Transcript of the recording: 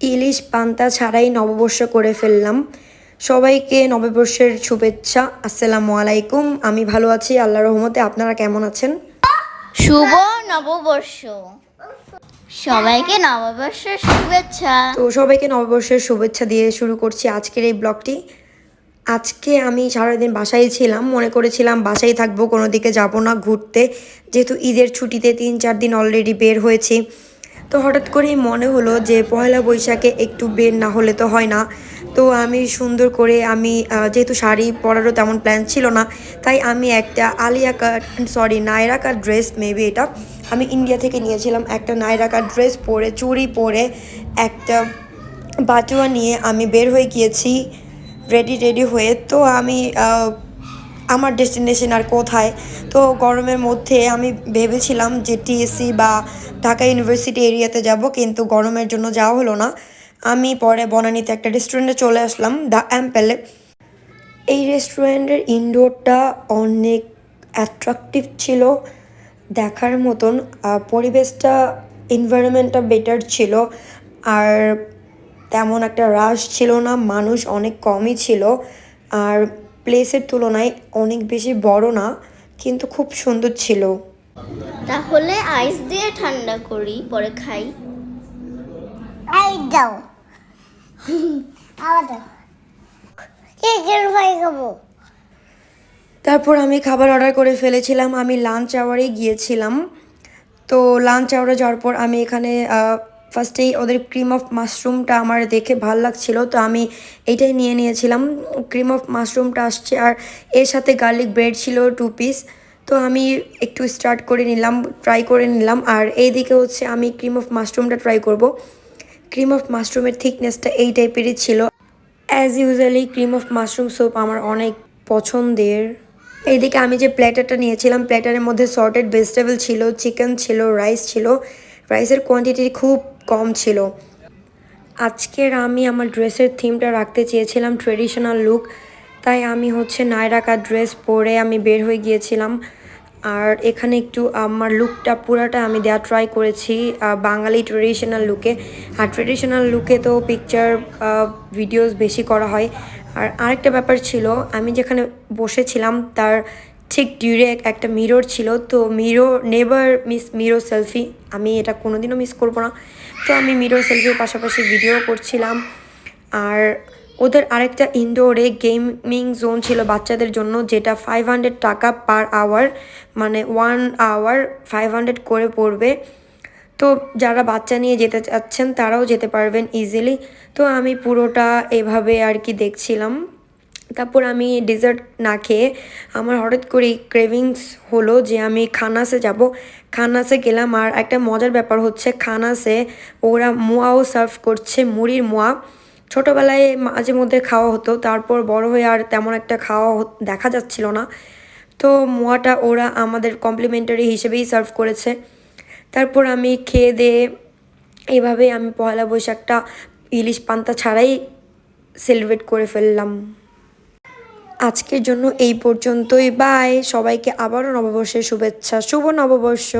ইলিশ পান্তা ছাড়াই নববর্ষ করে ফেললাম। সবাইকে নববর্ষের শুভেচ্ছা। আসসালামু আলাইকুম। আমি ভালো আছি আল্লাহ রহমতে। আপনারা কেমন আছেন? শুভ নববর্ষ। সবাইকে নববর্ষের শুভেচ্ছা। তো সবাইকে নববর্ষের শুভেচ্ছা দিয়ে শুরু করছি আজকের এই ব্লগটি। আজকে আমি সারাদিন বাসায় ছিলাম মনে করেছিলাম বাসায় থাকব কোনো দিকে যাব না ঘুরতে। যেহেতু ঈদের ছুটিতে তিন চার দিন অলরেডি বের হয়েছি। তো হঠাৎ করেই মনে হলো যে পয়লা বৈশাখে একটু বের না হলে তো হয় না। তো আমি সুন্দর করে আমি যেহেতু শাড়ি পরারও তেমন প্ল্যান ছিল না, তাই আমি একটা Alia cut sorry Naira cut dress maybe এটা, আমি ইন্ডিয়া থেকে নিয়েছিলাম একটা নায়রা ড্রেস পরে, চুড়ি পরে একটা বাটুয়া নিয়ে আমি বের হয়ে গিয়েছি রেডি রেডি হয়ে। তো আমি আমার ডেস্টিনেশন আর কোথায়? তো গরমের মধ্যে আমি ভেবেছিলাম যে টিএসসি বা ঢাকা ইউনিভার্সিটি এরিয়াতে যাব, কিন্তু গরমের জন্য যাওয়া হলো না। আমি পরে বনানীতে একটা রেস্টুরেন্টে চলে আসলাম দ্য অ্যাম্পেলে এই রেস্টুরেন্টের ইনডোরটা অনেক অ্যাট্রাকটিভ ছিল। দেখার মতন পরিবেশটা এনভায়রনমেন্টটা বেটার ছিল। আর তেমন একটা রাশ ছিল না, মানুষ অনেক কমই ছিল। আর প্লেসের তুলনায় অনেক বেশি বড় না কিন্তু খুব সুন্দর ছিল। তাহলে আইস দিয়ে ঠান্ডা করি পরে খাই। আই দাও। আবার দাও। চিকেন ফ্রাই খাব। তারপর আমি খাবার অর্ডার করে ফেলেছিলাম আমি লাঞ্চ আওয়ারে গিয়েছিলাম। তো লাঞ্চ আওয়ারে যাওয়ার পর আমি এখানে ফার্স্টেই ওদের ক্রিম অফ মাশরুমটা আমার দেখে ভালো লাগছিল, তো আমি এইটাই নিয়ে নিয়েছিলাম। ক্রিম অফ মাশরুমটা আসছে আর এর সাথে গার্লিক ব্রেড ছিল টু পিস তো আমি একটু স্টার্ট করে নিলাম ট্রাই করে নিলাম। আর এইদিকে হচ্ছে আমি ক্রিম অফ মাশরুমটা ট্রাই করব। ক্রিম অফ মাশরুমের থিকনেসটা এই টাইপেরই ছিল। As usually cream of mushroom soup আমার অনেক পছন্দের। এইদিকে আমি যে প্ল্যাটারটা নিয়েছিলাম প্ল্যাটারের মধ্যে সর্টেড ভেজিটেবল ছিল চিকেন ছিল রাইস ছিল। রাইসের কোয়ান্টিটি খুব কম ছিল। আজকের আমি আমার ড্রেসের থিমটা রাখতে চেয়েছিলাম ট্রেডিশনাল লুক। তাই আমি হচ্ছে নায়রাকা ড্রেস পরে আমি বের হয়ে গিয়েছিলাম। আর এখানে একটু আমার লুকটা পুরাটা আমি দেওয়া ট্রাই করেছি বাঙালি ট্রেডিশনাল লুকে। আর ট্রেডিশনাল লুকে তো পিকচার ভিডিওস বেশি করা হয়। আর আরেকটা ব্যাপার ছিল, আমি যেখানে বসেছিলাম তার ঠিক ডিউরে একটা মিরর ছিল, তো mirror never miss mirror selfie আমি এটা কোনোদিনও মিস করব না। তো আমি মিরো সেলফির পাশাপাশি ভিডিও করছিলাম। আর ওদের আরেকটা ইনডোরে গেমিং জোন ছিল বাচ্চাদের জন্য, যেটা ফাইভ হান্ড্রেড টাকা পার আওয়ার মানে ওয়ান আওয়ার ফাইভ হান্ড্রেড করে পড়বে। তো যারা বাচ্চা নিয়ে যেতে চাচ্ছেন, তারাও যেতে পারবেন ইজিলি তো আমি পুরোটা এভাবে আর কি দেখছিলাম। তারপর আমি ডেজার্ট না খেয়ে আমার হঠাৎ করে ক্রেভিংস হলো যে আমি খানাসে যাব। খানাসে গেলাম আর একটা মজার ব্যাপার হচ্ছে খানাসে ওরা মোয়াও সার্ভ করছে, মুড়ির মোয়া। ছোটোবেলায় মাঝে মধ্যে খাওয়া হতো, তারপর বড় হয়ে আর তেমন একটা খাওয়া দেখা যাচ্ছিল না। তো মোয়াটা ওরা আমাদের কমপ্লিমেন্টারি হিসেবেই সার্ভ করেছে। তারপর আমি খেয়ে দিয়ে এইভাবে আমি পয়লা বৈশাখটা ইলিশ পান্তা ছাড়াই সেলিব্রেট করে ফেললাম। আজকের জন্য এই পর্যন্তই। বাই সবাইকে আবারও নববর্ষের শুভেচ্ছা। শুভ নববর্ষ।